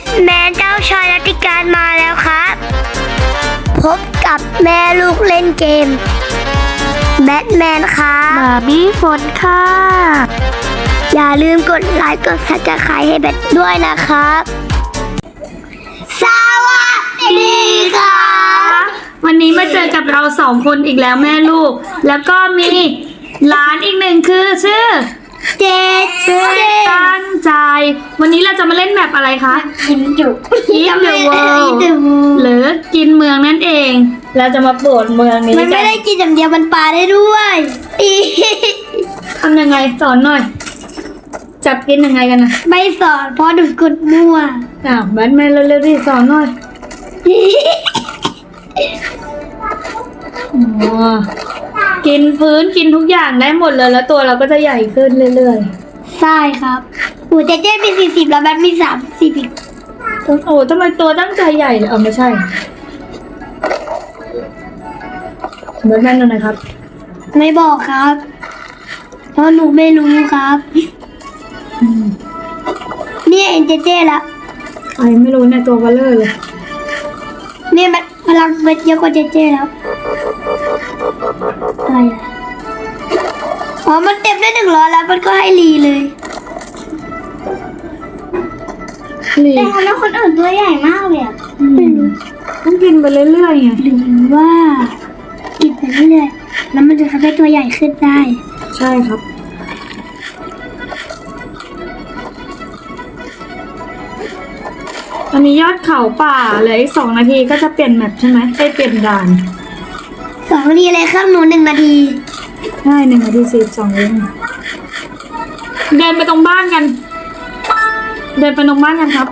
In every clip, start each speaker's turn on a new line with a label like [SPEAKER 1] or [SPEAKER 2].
[SPEAKER 1] ทแมนเจ้าชายรัติการมาแล้วครับ พบกับแม่ลูกเล่นเกม แบทแมนครับ
[SPEAKER 2] มามีฝนค่ะ
[SPEAKER 1] อย่าลืมกดไลค์กดซับสไครต์ให้แบทด้วยนะครับ สวัสดีครับ
[SPEAKER 2] วันนี้มาเจอกับเราสองคนอีกแล้วแม่ลูก แล้วก็มีหลานอีกหนึ่งคือชื่อ
[SPEAKER 1] เจเจ
[SPEAKER 2] ตั้งใจ วันนี้เราจะมาเล่นแมปอะไรคะ
[SPEAKER 1] กินจุก
[SPEAKER 2] Eat the World หรือกินเมืองนั่นเอง เราจะมาโปรดเมืองนี้
[SPEAKER 1] มันไม่ได้กินอย่างเดียวมันปลาได้ด้วย
[SPEAKER 2] ทำยังไงสอนหน่อย จับกินยังไงกันนะ
[SPEAKER 1] ไม่สอนเพราะดูกดมั่ว
[SPEAKER 2] อ้าวแบทแมนเร็วๆดิสอนหน่อย อ๋อกินพื้นกินทุกอย่างได้หมดเลยแล้วตัวเราก็จะใหญ่ขึ้นเรื่อยๆ
[SPEAKER 1] ใช่ครับหูเจเจมีสี่สิบแล้วแบทมีสามสิบอีก
[SPEAKER 2] โอ้โหทำไมตัวตั้งใจใหญ่เลยเอาไม่ใช่เบิร์ดแมนดูหน่อยครับ
[SPEAKER 1] ไม่บอกครับเพราะหนูไม่รู้ครับเนี่ยเห็นเจเจแล้ว
[SPEAKER 2] ใครไม่รู้เนี่ยตัวเบลเลอร์เลย
[SPEAKER 1] เนี่ยมันพลังเบ็ดเยอะกว่าเจเจแล้ว อะไรอะอ๋อมันเต็มได้หนึ่งร้อยแล้วมันก็ให้รีเลย
[SPEAKER 2] นี่
[SPEAKER 1] แต่ทำให้คนอื่นตัวใหญ่มากเลยอะไม่รู้
[SPEAKER 2] ต้องกินไปเรื่อยๆไง
[SPEAKER 1] หรือว่ากินไปเรื่อยๆแล้วมันจะทำให้ตัวใหญ่ขึ้นได้
[SPEAKER 2] ใช่ครับตอนนี้ยอดเขาป่าเหลืออีกสองนาทีก็จะเปลี่ยนแมปใช่ไหมไปเปลี่ยนด่าน
[SPEAKER 1] สองนาทีเลยเครื่องหนูหนึ่งนาที
[SPEAKER 2] ใช่หนึ่งนาทีสิบสองเองเดินไปตรงบ้านกัน เดินไปตรงบ้านกันครับ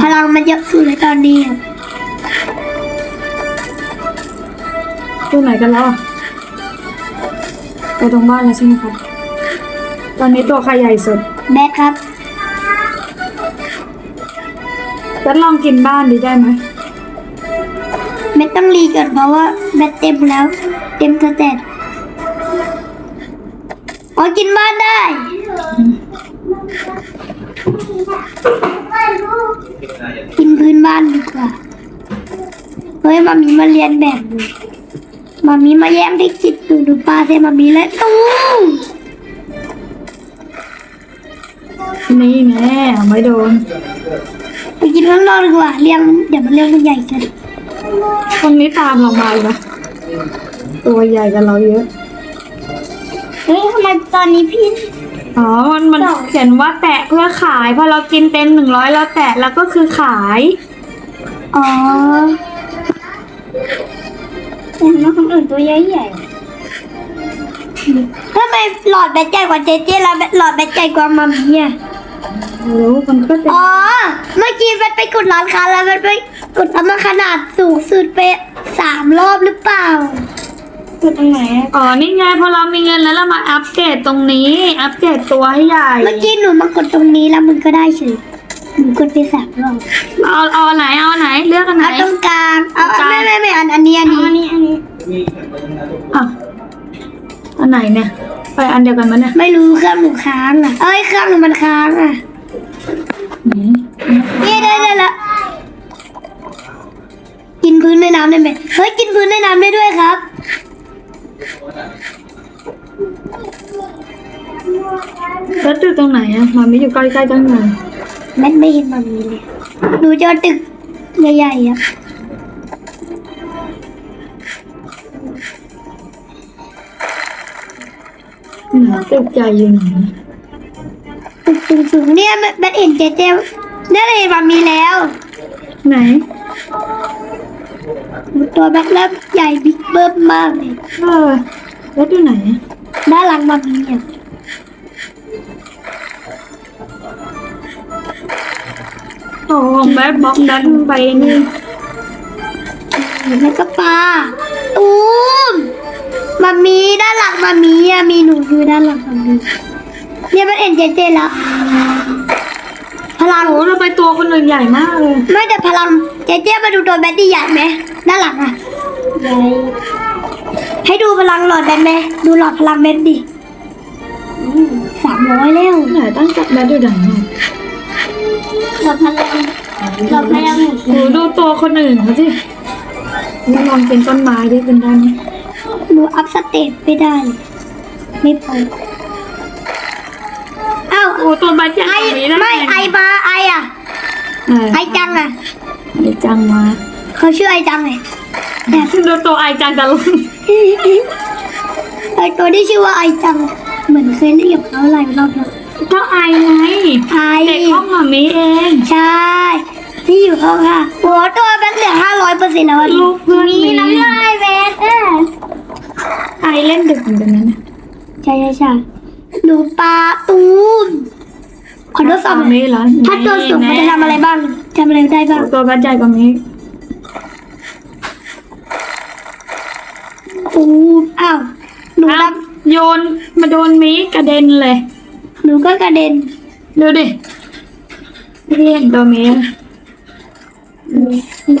[SPEAKER 1] พลังมันเยอะสุดเลยตอนนี้อะ
[SPEAKER 2] ตัวไหนกันแล้วอะไปตรงบ้านแล้วใช่ไหมครับ ตอนนี้ตัวใครใหญ่สุด
[SPEAKER 1] แบทครับ
[SPEAKER 2] แล้วลองกินบ้านดีได้ไหม
[SPEAKER 1] แบทต้องรีก่อนเพราะว่าแบทเต็มแล้ว เต็มสเตตอ๋อกินบ้านได้ กินพื้นบ้านดีกว่า เฮ้ยมามีมาเรียนแบบดูมามีมาแย่งที่คิดดูดูปลาเซมามีและตู้
[SPEAKER 2] นี่แน่ไม่โดน
[SPEAKER 1] ไปกินข้างนอกดีกว่าเลี้ยงเดี๋ยวมันเลี้ยงมันใหญ่เกัน
[SPEAKER 2] คนนี้ตามเรามาอีกนะตัวใหญ่กันเราเยอะ
[SPEAKER 1] เฮ้ยทำไมตอนนี้พี่
[SPEAKER 2] อ๋อ มันมันเขียนว่าแตะเพื่อขายพอเรากินเต็มหนึ่งร้อยเราแตะแล้วก็คือขาย
[SPEAKER 1] อ๋อแต่ทำไมคนอื่นตัวใหญ่ใหญ่ทำไมหลอดแบตใหญ่กว่าเจเจแล้วหลอดแบตใหญ่กว่ามามีอะ
[SPEAKER 2] รู้มันก็จะ
[SPEAKER 1] อ๋อ เมื่อกี้มันไปกดร้านค้าแล้วมันไป กดแล้วมันขนาดสูงสุดไปสามรอบหรือเปล่า กดตรงไหนอะ
[SPEAKER 2] อ๋อ นี่ไงพอเรามีเงินแล้วเรามาอัปเกรดตรงนี้ อัปเกรดตัวให้ใหญ่
[SPEAKER 1] เมื่อกี้หนูมากดตรงนี้แล้วมันก็ได้เฉยหนูกดไปสามรอบ
[SPEAKER 2] เอาเอาอันไหนเอาอันไหนเลือกอันไหน
[SPEAKER 1] เอาตรงกลางเอา
[SPEAKER 2] ตรงกลาง
[SPEAKER 1] ไม่ไม่ไม่อันอันนี้อันนี้อันนี้อันนี้
[SPEAKER 2] อะอันไหนเนี่ย ไปอันเดียวกันมั้ยเนี่ย
[SPEAKER 1] ไม่รู้เครื่องหนูค้างอะเอ้ยเครื่องหนูมันค้างอะนี่ได้ได้ละกิน พื้นในน้ำได้ไหมเฮ้ยกินพื้นในน้ำได้ด้วยครับ
[SPEAKER 2] แล้วตึกตรงไหนอะมามีอยู่ใกล้ๆจังเลย
[SPEAKER 1] แม่ไม่เห็นมามีเลยดูจอตึกใหญ่ๆอะ
[SPEAKER 2] ไหนตึกใหญ่อยู่ไหน
[SPEAKER 1] ตึกสูงๆเนี่ยแม่เห็นเจเจนั่นเห็นมามีแล้ว
[SPEAKER 2] ไหน
[SPEAKER 1] ตัวแบ็คแล้วใหญ่บิ๊กเบิ้มมากเลย
[SPEAKER 2] เออแล้วอยู่ไหนอะ
[SPEAKER 1] ด้านหลังมามีอะ
[SPEAKER 2] โอ้ของแบทบ็อกดันไปนี่
[SPEAKER 1] แล้วก็ปลาตูมมามีด้านหลังมามีอะมีหนูอยู่ด้านหลังมามีเนี่ยมันเห็นเจเจแล้วพลัง
[SPEAKER 2] โอ้เราไปตัวคนอื่นใหญ่มากเลย
[SPEAKER 1] ไม่แต่พลังเจ๊เจ๊มาดูตัวแบตตี้ใหญ่ไหม ด้านหลังอะใหญ่ให้ดูพลังหลอดแบตไหมดูหลอดพลังแบตดิสามร้อยแล้ว
[SPEAKER 2] ไหนตั้งจับแบทอยู่ไหนอะ
[SPEAKER 1] หลบพลังหลบพลัง
[SPEAKER 2] หนูดูตัวคนอื่นเขาสินี่ลองเป็นต้นไม้ดิเป็นได้ไหม
[SPEAKER 1] หนูอัพสเตปไม่ได้ ไม่พออ้าว
[SPEAKER 2] โอ้ตัวบัตรใหญ่
[SPEAKER 1] ไอก
[SPEAKER 2] ว่านี้ได้
[SPEAKER 1] ไม่ไอมาไออะ
[SPEAKER 2] ไอ
[SPEAKER 1] ไอจังอะ
[SPEAKER 2] ไอจังมา
[SPEAKER 1] เขาชื่อไอจังไงแต่
[SPEAKER 2] ดูตัวไอจังกันลง
[SPEAKER 1] ไอตัวที่ชื่อว่าไอจัง เหมือนเคยเล่นกับเขาหลายรอบแล้ว
[SPEAKER 2] ก็ไอไง
[SPEAKER 1] ไอ
[SPEAKER 2] เด็กห้องหมามีเอง
[SPEAKER 1] ใช่ที่อยู่เขาค่ะโอ้ตัวแบนเหลือห้าร้อยเปอร์เซ็นต์แล้วอะ
[SPEAKER 2] ลูกเพื่อน
[SPEAKER 1] มี
[SPEAKER 2] มี
[SPEAKER 1] น้ำลายแบนเออ
[SPEAKER 2] ไอเล่นดึกเหมือนกันนะเนี่ย
[SPEAKER 1] ใช่ใช่ใช่หนูปลาตูนขอทดสอบหน่อย
[SPEAKER 2] มีเหรอ
[SPEAKER 1] ถ้าตัวสูงมันจะทำอะไรบ้างทำอะไรได้บ้าง
[SPEAKER 2] ตัวบัตรใหญ่กว่านี้
[SPEAKER 1] ตูนอ้าวหนู
[SPEAKER 2] อ้า
[SPEAKER 1] ดั
[SPEAKER 2] ว
[SPEAKER 1] บ
[SPEAKER 2] โยนมาโดนมีกระเด็นเลย
[SPEAKER 1] หนูก็กระเด็น
[SPEAKER 2] ดูดิไม่ได้เห็นตัวมี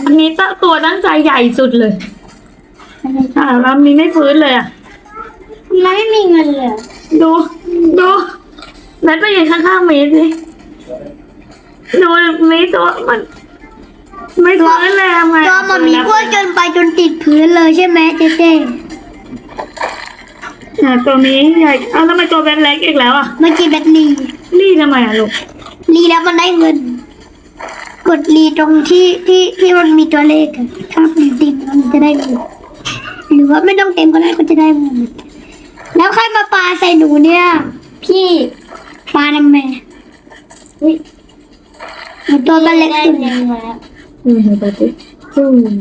[SPEAKER 2] อันนี้ตัวตัวตั้งใจใหญ่สุดเลยอ่าแล้วมีไม่ฟื้นเลยอะ
[SPEAKER 1] ไม่มีเงินเลย
[SPEAKER 2] ดูดูแบทไปยืนข้างๆมีสิดูมีตัวมัน ไม่ฟื้นเลยทำไง
[SPEAKER 1] ตัวมันมีอ้วนจนไปจนติดพื้นเลยใช่ไหมเจ๊เจ๊
[SPEAKER 2] อะตัวนี้ใหญ่อ้าวทำไมตัวแบทเล็กอีกแล้วอะ
[SPEAKER 1] เมื่อกี้แบตลี
[SPEAKER 2] รีดทำไมอะลูก
[SPEAKER 1] ลีแล้วมันได้เงิน กดลีตรงที่ที่ที่มันมีตัวเลขอะถ้ามันเต็มแล้วมันจะได้เงินหรือว่าไม่ต้องเต็มก็ได้ก็จะได้เงินแล้วใครมาปาใส่หนูเนี่ย พี่ปาทำไมอุ๊ยหนูตัวมันเล็กสุด
[SPEAKER 2] อืมเห็นไปสิอืม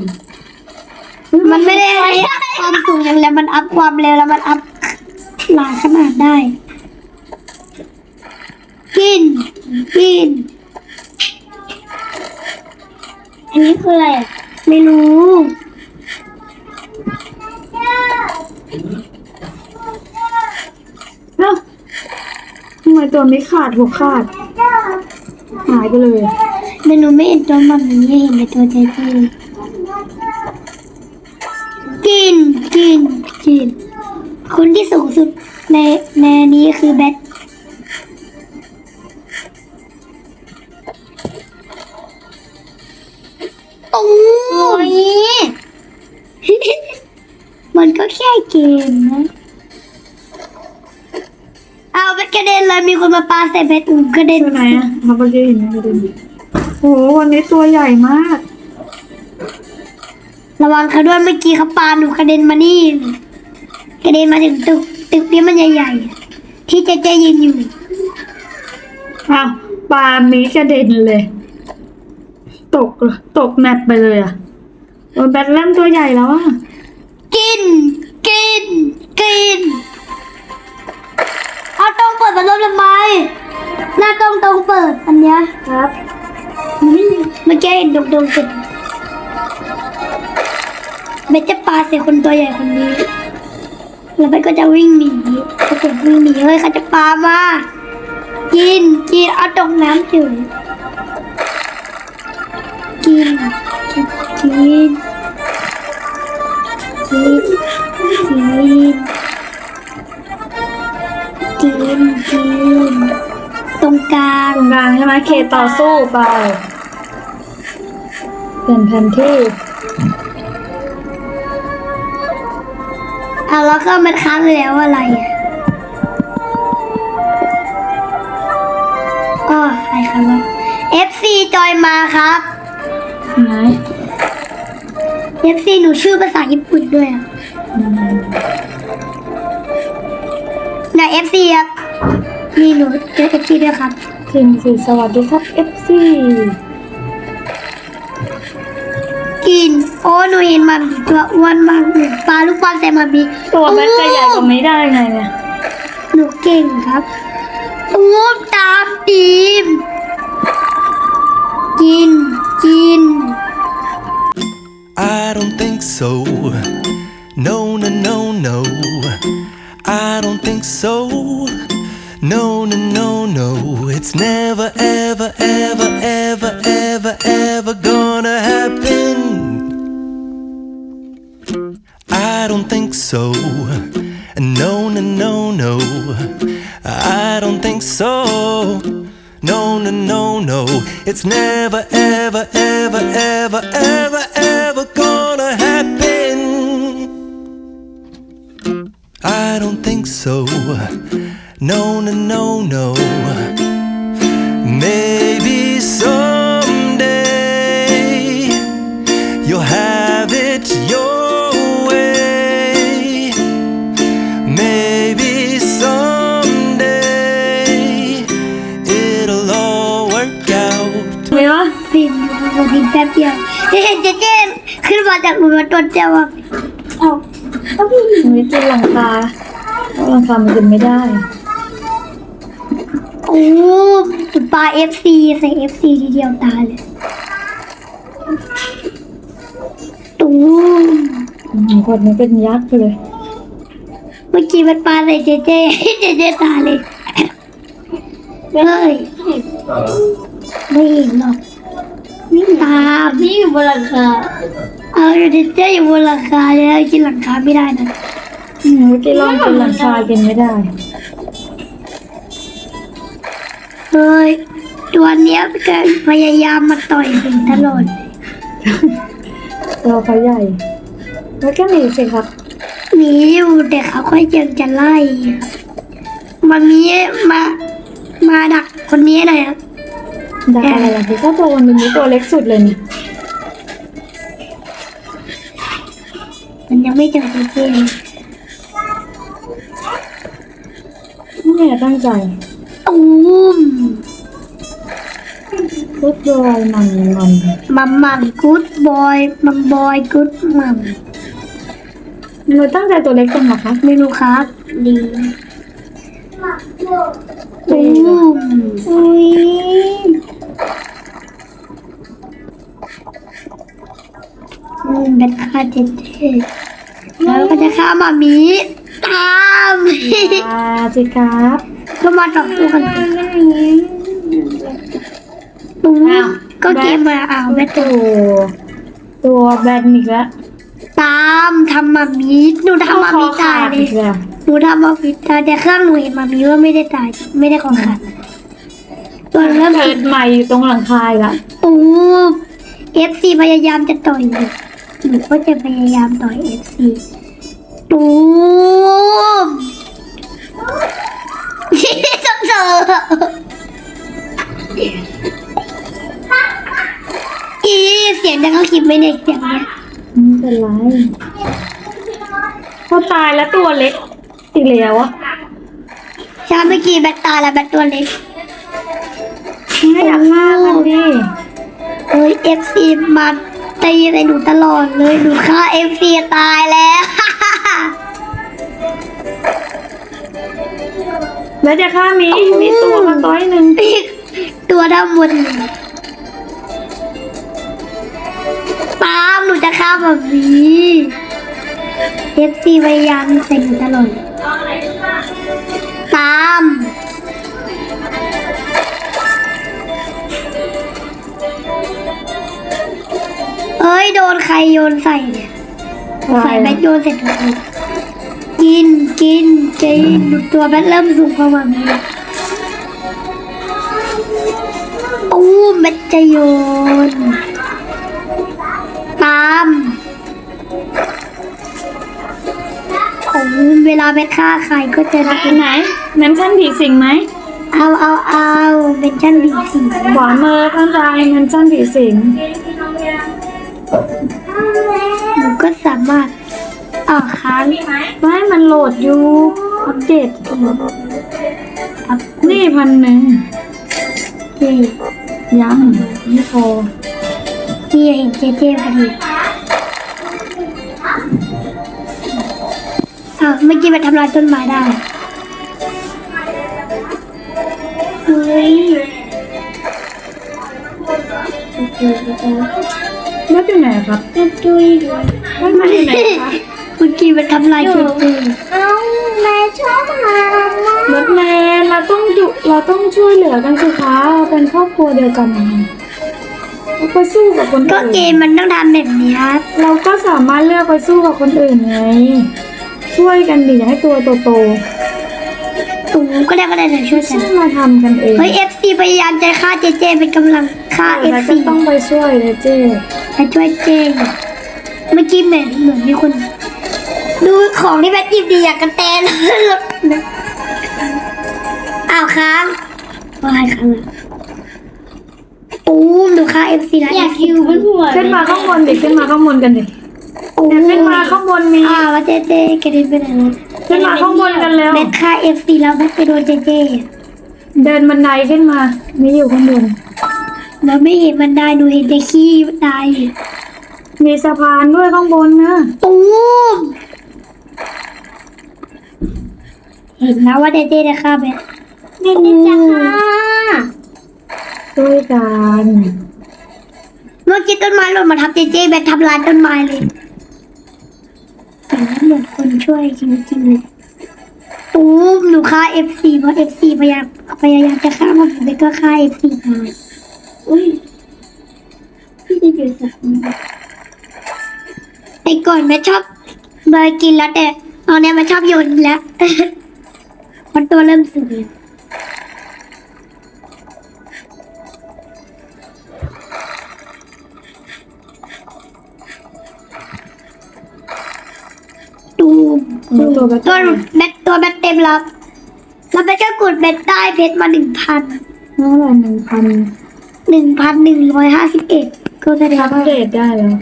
[SPEAKER 1] มันไม่ได้ให้ความสูงอย่างเดียวมันอัพความเร็วแล้วมันอัพหลายขนาดได้ กิน กิน อันนี้คืออะไรอะไม่รู้
[SPEAKER 2] เอ้าทำไมตัวนี้ขาดหัวขาด หายไปเลย
[SPEAKER 1] เมนูไม่เห็นตัวมันนี้เห็นแต่ตัวใจจี คนที่สูงสุดในในนี้คือแบทโอ้ยมันก็แค่เกมนะ เอาแบทกระเด็นเลยมีคนมาปาใส่แบทอูกระเด็น
[SPEAKER 2] ตัวไหนอะเขาไปเห็นไหมกระเด็นโอ้โหวันนี้ตัวใหญ่มาก
[SPEAKER 1] ระวังเขาด้วยเมื่อกี้เขาปาหนูกระเด็นมานี่ กระเด็นมาถึงตึกตึกนี้มันใหญ่ๆอะที่เจเจยืนอยู่
[SPEAKER 2] อ้าวปลามีกระเด็นเลย ตกเลยตกแมปไปเลยอะโอ้ยแบทเริ่มตัวใหญ่แล้วอะ
[SPEAKER 1] กิน กิน กินเอาตรงเปิดพัดลมทำไมหน้าตรงตรงเปิดอันเนี้ย
[SPEAKER 2] ครับ
[SPEAKER 1] เมื่อกี้เห็นตรงตรงสุดเบสจะปาใส่คนตัวใหญ่คนนี้ แล้วเบสก็จะวิ่งหนีเขาจะวิ่งหนีเฮ้ยเขาจะปามากินกินเอาตกน้ำจืดกินกินกินกินกินกินตรงกลาง
[SPEAKER 2] ตรงกลางใช่ไหมเคต่อสู้ไปเปลี่ยนแผนที่
[SPEAKER 1] อาแล้วก็มันค้างเลยแล้วอะไรอะอ๋อใครครับว่า FC จอยมาครับ
[SPEAKER 2] ไหน
[SPEAKER 1] FC หนูชื่อภาษาญี่ปุ่นด้วยอะไหน FC ครับนี่หนูเจอ FC ด้วยครับ
[SPEAKER 2] ทีมสีสวัสดีครับ FC
[SPEAKER 1] กิน โอ้หนูเห็นมันมีตัวอ้วนมากหนูปลาลูกบอลใส่มันมี
[SPEAKER 2] ตัวแบทจะใหญ่กว่าไม่ได้ไงเนี่ย
[SPEAKER 1] หนูเก่งครับอู้มตามทีมกิน
[SPEAKER 3] No, no, no, no. Maybe someday you'll have it your way. Maybe someday it'll all work out.
[SPEAKER 2] เลยวะ
[SPEAKER 1] พิมพ์อยู่พิมพ์าจากหัวต้นเจ้าว่าเอาต้องพี่
[SPEAKER 2] มันจะกินหลังคาหลังคามันกินไม่ได้
[SPEAKER 1] โอ้จุดปลาเอฟซีใส่เอฟซีทีเดียวตายเลยตูม
[SPEAKER 2] อืมคนมันเป็นยักษ์เลย
[SPEAKER 1] เมื่อกี้มันปลาใส่เจเจเจเจตายเลยเฮ้ยไม่เห็นหรอกนี่ตามนี่อยู่บนหลังคาเอาเจเจอยู่บนหลังคาแล้วกินหลังคาไม่ได้นะ
[SPEAKER 2] อืมเมื่อกี้ลองกินหลังคากินไม่ได้
[SPEAKER 1] เฮ้ย ตัวเนี้ยก็พยายามมาต่อยผมตลอด
[SPEAKER 2] ตัวเขาใหญ่ แล้วก็หนีสิครับ
[SPEAKER 1] หนีอยู่แต่เขาก็ยังจะไล่ครับมันมีมา มาดักคนนี้หน่อยครับ
[SPEAKER 2] ดักอะไรล่ะพี่ก็ตัวมันนี้ตัวเล็กสุดเลยนี่
[SPEAKER 1] มันยังไม่เจอเจเจ เลย
[SPEAKER 2] นี่ตั้งใจ
[SPEAKER 1] ตูม
[SPEAKER 2] พุดบอยมันมัน
[SPEAKER 1] มัมมัมกูดบอยมัมบอยกูดมัม
[SPEAKER 2] หนูตั้งใจตัวเล็กจังเหรอคะ
[SPEAKER 1] ไม่รู้ครับดีตูม
[SPEAKER 2] อุ้ย
[SPEAKER 1] อืมเป็นค่าเจเจแล้วก็จะฆ่ามามี ตาม
[SPEAKER 2] อ่าสิครับ
[SPEAKER 1] ก็มาต่อสู้กันตูมก็เกมมาเอาแม่
[SPEAKER 2] ตัว ตัวแบนอีกแล้ว
[SPEAKER 1] ตามทำมามีหนูทำมามีตายเล
[SPEAKER 2] อี
[SPEAKER 1] ย
[SPEAKER 2] กแล้ว
[SPEAKER 1] หนูทำมามีตายแต่เครื่องหนูเห็นมามีว่าไม่ได้ตายไม่ได้ของขาดตัวเริ่ม
[SPEAKER 2] เกิ
[SPEAKER 1] ติ
[SPEAKER 2] ด
[SPEAKER 1] ด
[SPEAKER 2] ใหม่อยู่ตรงหลังคาอีกละ
[SPEAKER 1] ตูมเอฟซีพยายามจะต่อยหนูหนูก็จะพยายามต่อยเอฟซีตู มต้องเจออีเสียงดังเขาคิดไม่ได้เสียงเนี้ย
[SPEAKER 2] ไม่เป็นไรพอตายแล้วตัวเล็กอีกแล้วอะ
[SPEAKER 1] ใช่เมื่อกี้แบตตายแล้วแบตตัวเล็ก
[SPEAKER 2] ไม่อยากฆ่ากันดิ
[SPEAKER 1] เอ้ยเอฟซีมาตีใส่หนูตลอดเลยหนูฆ่าเอฟซีตายแล้ว
[SPEAKER 2] แล้วจะฆ่ามีมีตัวมาต้อยหนึ่ง
[SPEAKER 1] อีกตัวดำหมดเลยตามหนูจะฆ่าแบบนี้เอฟซีพยายามใส่หนูตลอดตามเอ้ยโดนใครโยนใส่เนี่ยใส่แบตโยนเสร็จทุกที กินกินกินดูตัวแบตเริ่มสูงเข้ามามีอู้แบตจะโยนตามโอ้เวลาแบตฆ่าใครก็จะรัก
[SPEAKER 2] ไหนแมนชั่นผีสิงไหม
[SPEAKER 1] เอาเอาเอาเป็นชั้นบีสี
[SPEAKER 2] ขวามือตั้งใจแมนชั่นผีสิง
[SPEAKER 1] หนูก็สามารถ ออกค้าง
[SPEAKER 2] ไม่มันโหลดอยู่อัปเดต
[SPEAKER 1] ครับ
[SPEAKER 2] นี่พันหนึ่ง
[SPEAKER 1] นี่
[SPEAKER 2] ยังไม่พอ
[SPEAKER 1] นี่เห็นเจเจพอดีอ้าวเมื่อกี้มันทำลายต้นไม้ได้เฮ้ย
[SPEAKER 2] แล้วอยู่ไหนครับ
[SPEAKER 1] จะจุยด้วย
[SPEAKER 2] แล้วมันอยู่ไหนคะ
[SPEAKER 1] เมื่อกี้มันทำลายเจเจ
[SPEAKER 4] เอ้าแม่ชอบทำมาก
[SPEAKER 2] รถแมนเราต้องอยู่เราต้องช่วยเหลือกันสิคะเราเป็นครอบครัวเดียวกันนะเราไปสู้กับคน
[SPEAKER 1] ก็
[SPEAKER 2] อื่น
[SPEAKER 1] เกมมันต้องทำแบบเนี้ย
[SPEAKER 2] เราก็สามารถเลือกไปสู้กับคนอื่นไงช่วยกันดิอย่าให้ตัวโตๆ
[SPEAKER 1] โอ้โหก็ได้ก็ได้เดี๋ยวช่วยกัน
[SPEAKER 2] ซึ่งมาทำกันเอง
[SPEAKER 1] เฮ้ยเอฟซีพยายามจะฆ่าเจเจเป็นกำลังฆ่าเอฟ
[SPEAKER 2] แล้วก็
[SPEAKER 1] ซี
[SPEAKER 2] ต้องไปช่วยเลยเจ้
[SPEAKER 1] ไปช่วยเจอยู่เมื่อกี้เหมือนเหมือนมีคน ดูของที่แบทหยิบดีอยากกระแตนอ้าวค้างว่าไงค้างอะปูมดูค่าเอฟซีนะ
[SPEAKER 4] อยากคิวบนหัว
[SPEAKER 2] ขึ้นมาข้างบนดิขึ้นมาข้างบนกันดิ
[SPEAKER 1] ปู
[SPEAKER 2] เนี่ยขึ้นมาข้างบนมี
[SPEAKER 1] อ้าวว่าเจเจกระเด็นไปไหนแล้ว
[SPEAKER 2] ขึ้นมาข้างบนกันแล้ว
[SPEAKER 1] แบทค่าเอฟซีแล้วแบทไปโดนเจเจ
[SPEAKER 2] เดินบันไดขึ้นมามีอยู่ข้างบน
[SPEAKER 1] เราไม่เห็นมันได้ดูเห็นแต่ขี้มันได้
[SPEAKER 2] มีสะพานด้วยข้างบนนะ
[SPEAKER 1] ปูม เห็นนะว่าเจเจได้ค่าแบท
[SPEAKER 4] เด็กๆจะค่ะ
[SPEAKER 2] ช่วยกัน
[SPEAKER 1] เมื่อกี้ต้นไม้หล่นมาทับเจเจแบบทำลายต้นไม้เลยแต่ว่าเหมือนคนช่วยจริงๆเลยปูมหนูฆ่าเอฟซีเพราะเอฟซีพยายามพยายามจะฆ่าผมเบก็ฆ่าเอฟซีมาอุ้ยพี่จะอยู่สักนิดไอ้ก่อนแม่ชอบเบอร์กินแล้วแต่ตอนนี้มันชอบโยนแล้ว มันตัวเริ่มสึกแล้วตูม
[SPEAKER 2] มีตัวแบบ
[SPEAKER 1] ตัวแบตตัวแบตเต็มแล้วแล้วแบตก็กดแบตได้เพชรมาหนึ่งพัน
[SPEAKER 2] น่าจะหนึ่งพัน
[SPEAKER 1] หนึ่งพันหนึ่งร้อยห้าสิบเอ็ดก็แสดง
[SPEAKER 2] อัป
[SPEAKER 1] ว่า
[SPEAKER 2] เดตได้แล้ว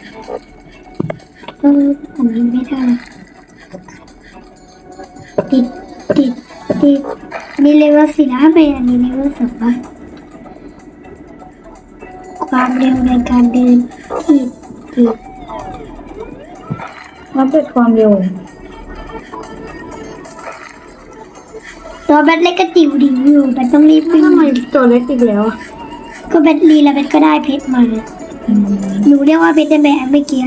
[SPEAKER 1] เอออันนี้ไม่ได้ติดติดติ ดอันนี้เลเวลสี่นะทำไมอันนี้เลเวลสองวะความเร็วในการเดินติดติด
[SPEAKER 2] อัปเดตความเร็ว
[SPEAKER 1] ตัวแบตเล็กก็จิ๋วดิอยู่แบตต้องรีบวิ่ง
[SPEAKER 2] ทำไมตัวเล็กอีกแล้วอะ
[SPEAKER 1] ก็แบตรีแล้วแบตก็ได้เพชรมาหนูเรียกว่าเพชรได้ไหมอันเมื่อกี้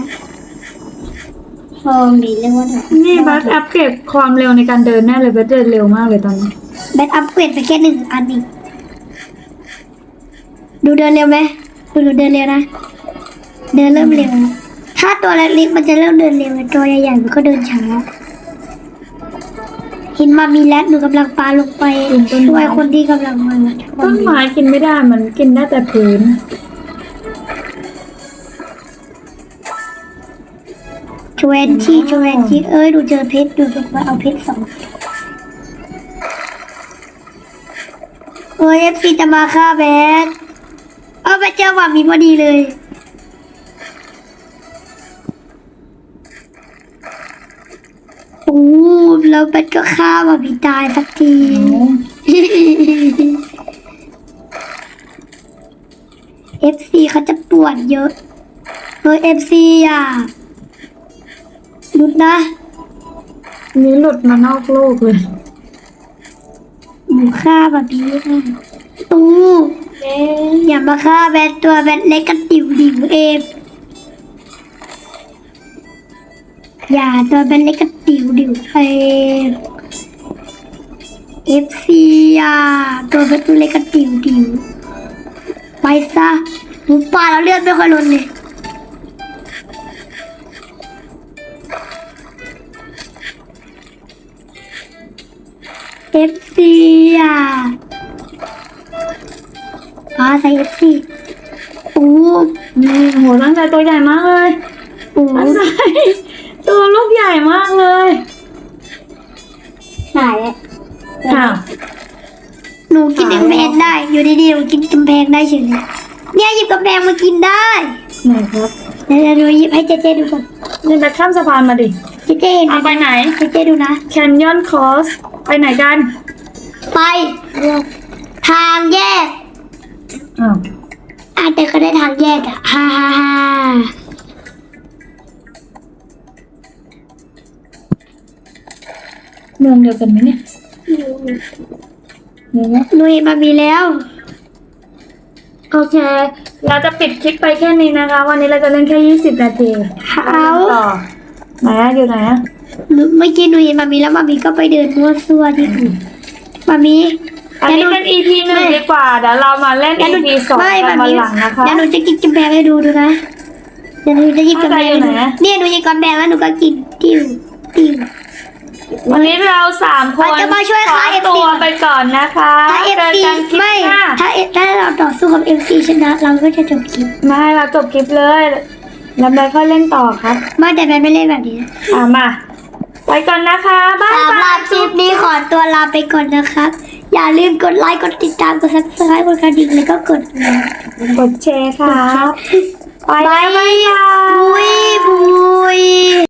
[SPEAKER 1] ทองดีเรียกว่าทอง
[SPEAKER 2] นี่บัสอัปเกรดความเร็วในการเดินแน่เลยบัสเดินเร็วมากเลยตอนนี้
[SPEAKER 1] แบตอัพเกรดไปแค่หนึ่งอันเองดูเดินเร็วไหมดูหนูเดินเร็วนะ เดินเริ่มเร็ว ถ้าตัวเล็กๆมันจะเริ่มเดินเร็วตัวใหญ่ๆมันก็เดินช้าเห็นมามีแล้วหนูกำลังปาลงไปช่วยคนที่กำลังมา
[SPEAKER 2] ต้นไม้กินไม่ได้มันกินได้แต่พื้น
[SPEAKER 1] เวนที่ชเวนที่เอ้ยดูเจอเพชรดูบอกว่าเอาเพชรสองเอ้ยเอฟซีจะมาฆ่าแบทเอาไปเจอหว่ามีพอดีเลยโอ้แล้วแบทก็ฆ่าหว่ามีตายสักที เอฟซีเขาจะปวดเยอะเออเอฟซีอะห ยุดนะ
[SPEAKER 2] นี้หลุดมานอกโลกเลย
[SPEAKER 1] หมูฆ่าแบบนี้นะตู้อย่ามาฆ่าแบทตัวแบทเล็กกระติ๋วดิ่วเองอย่าตัวแบทเล็กกระติ๋วดิ่วเองเอฟซีอะตัวแบทตัวเล็กกระติ๋วดิ่วไปซะหมูป่าแล้วเลือดไม่ค่อยลดเลย เอฟซีอะมาใส่เอฟซีโอ้
[SPEAKER 2] นี่โหตั้งใจตัวใหญ่มากเลย
[SPEAKER 1] โอ้
[SPEAKER 2] ตั้งใจตัวลูกใหญ่มากเลย
[SPEAKER 4] หายแล้ว
[SPEAKER 2] อ้าว
[SPEAKER 1] หนูกินกำแพงได้ อยู่ดีๆหนูกินกำแพงได้เฉยเลยเนี่ยหยิบกำแพงมากินได้
[SPEAKER 2] ไหนครับ
[SPEAKER 1] เดี๋ยวหนูหยิบให้เจเจดูก่อน
[SPEAKER 2] นี่ไปข้ามสะพานมาดิ
[SPEAKER 1] เจเจเห็น
[SPEAKER 2] เอาไปไหน
[SPEAKER 1] เจเจดูนะ
[SPEAKER 2] แคนยอนคอสไปไหนกัน
[SPEAKER 1] ไปทางแยก
[SPEAKER 2] อ้าว
[SPEAKER 1] อาจจะก็ได้ทางแยกอะฮ่าฮ่าฮ่า
[SPEAKER 2] เมืองเดียวกันไหมเนี่ยเนี่ยนะ
[SPEAKER 1] หนูเห็นมามีแล้ว
[SPEAKER 2] โอเค เราจะปิดคลิปไปแค่นี้นะคะ วันนี้เราจะเล่นแค่ 20 นาที
[SPEAKER 1] เอา
[SPEAKER 2] ต่อ ไหนอะอยู่ไหนอะ
[SPEAKER 1] หนูเมื่อกี้หนูเห็นมามีแล้วมามีก็ไปเดินมั่วซั่วที่อื่นมามี
[SPEAKER 2] อันนี้เป็น EP หนึ่งดีกว่าเดี๋ยวเรามาเล่น
[SPEAKER 1] เดี๋ยวหนู
[SPEAKER 2] EP สอง
[SPEAKER 1] ไม่
[SPEAKER 2] กั
[SPEAKER 1] แบ
[SPEAKER 2] น
[SPEAKER 1] บ
[SPEAKER 2] วัน
[SPEAKER 1] นี้
[SPEAKER 2] หลังนะคะ
[SPEAKER 1] เดี๋ยวหนูจะกินกำแพงให้ดูดูนะเดี๋ยวหนูจะหยิบกำแพงให้ดู
[SPEAKER 2] เข้าใจอยู่ไหน
[SPEAKER 1] เนี่ยหนูหยิบกำแพงแล้วหนูก็กินติ้วติ้ว
[SPEAKER 2] วันนี้เราสามคน
[SPEAKER 1] เราจะมาช่วย
[SPEAKER 2] ขอ
[SPEAKER 1] ฆ่า FC
[SPEAKER 2] ตัวไปก่อนนะคะ
[SPEAKER 1] ถ้าเอฟ
[SPEAKER 2] เจอ
[SPEAKER 1] ซี
[SPEAKER 2] กันคลิป
[SPEAKER 1] ไม่
[SPEAKER 2] หน้า
[SPEAKER 1] ถ้าถ้าเราต่อสู้กับเอฟซีชนะ เราก็จะจบคลิป
[SPEAKER 2] ไม่เราจบคลิปเลย แล้วแบทค่อยเล่นต่อครับ
[SPEAKER 1] ไมาแต่แมนไม่เล่นแบบนี้นะ
[SPEAKER 2] อ่ามาไปก่อนนะคะบ๊าย
[SPEAKER 1] สำห
[SPEAKER 2] บา
[SPEAKER 1] รั
[SPEAKER 2] ย
[SPEAKER 1] บคลิปนี้ขอตัวลาไปก่อนนะครับ อย่าลืมกดไลค์กดติดตามกดซับสไครต์กดกระดิ่งแล้วก็กด
[SPEAKER 2] กดแชร์ครับไป
[SPEAKER 1] บาย
[SPEAKER 2] แล้วบ๊ายบาย
[SPEAKER 1] บุยบุย